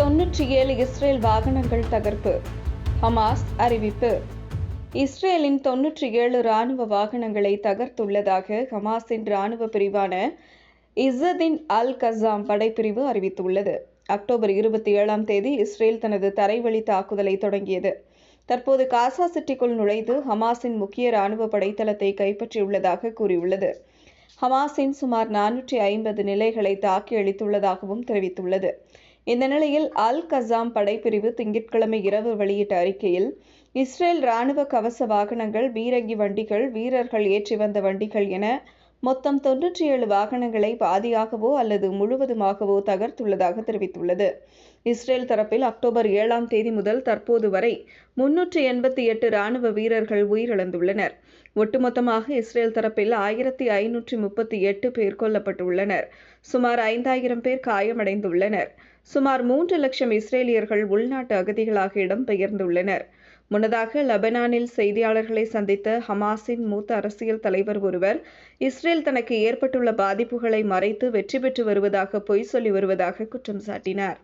தொன்னூற்றி ஏழு இஸ்ரேல் வாகனங்கள் தகர்ப்பு. ஹமாஸ் அறிவிப்பு. இஸ்ரேலின் தொன்னூற்றி ஏழு ராணுவ வாகனங்களை தகர்த்துள்ளதாக ஹமாஸின் ராணுவ பிரிவான இசதின் அல் கசாம் படைப்பிரிவு அறிவித்துள்ளது. அக்டோபர் இருபத்தி ஏழாம் தேதி இஸ்ரேல் தனது தரைவழி தாக்குதலை தொடங்கியது. தற்போது காசா சிட்டிக்குள் நுழைந்து ஹமாஸின் முக்கிய ராணுவ படைத்தளத்தை கைப்பற்றியுள்ளதாக கூறியுள்ளது. ஹமாஸின் சுமார் நானூற்றி ஐம்பது நிலைகளை தாக்கி அளித்துள்ளதாகவும் தெரிவித்துள்ளது. இந்த நிலையில் அல் கசாம் படைப்பிரிவு திங்கட்கிழமை இரவு வெளியிட்ட அறிக்கையில் இஸ்ரேல் ராணுவ கவச வாகனங்கள் பீரங்கி வண்டிகள் வீரர்கள் ஏற்றி வந்த வண்டிகள் என மொத்தம் தொன்னூற்றி ஏழு வாகனங்களை பாதியாகவோ அல்லது முழுவதுமாகவோ தகர்த்துள்ளதாக தெரிவித்துள்ளது. இஸ்ரேல் தரப்பில் அக்டோபர் ஏழாம் தேதி முதல் தற்போது வரை முன்னூற்றி எண்பத்தி எட்டு ராணுவ வீரர்கள் உயிரிழந்துள்ளனர். ஒட்டுமொத்தமாக இஸ்ரேல் தரப்பில் ஆயிரத்தி ஐநூற்றி முப்பத்தி எட்டு பேர் கொல்லப்பட்டுள்ளனர். சுமார் ஐந்தாயிரம் பேர் காயமடைந்துள்ளனர். சுமார் மூன்று லட்சம் இஸ்ரேலியர்கள் உள்நாட்டு அகதிகளாக இடம்பெயர்ந்துள்ளனர். முன்னதாக லெபனானில் செய்தியாளர்களை சந்தித்த ஹமாஸின் மூத்த அரசியல் தலைவர் ஒருவர் இஸ்ரேல் இஸ்ரேல் தனக்கு ஏற்பட்டுள்ள பாதிப்புகளை மறைத்து வெற்றி பெற்று வருவதாக பொய் சொல்லி வருவதாக குற்றம் சாட்டினார்.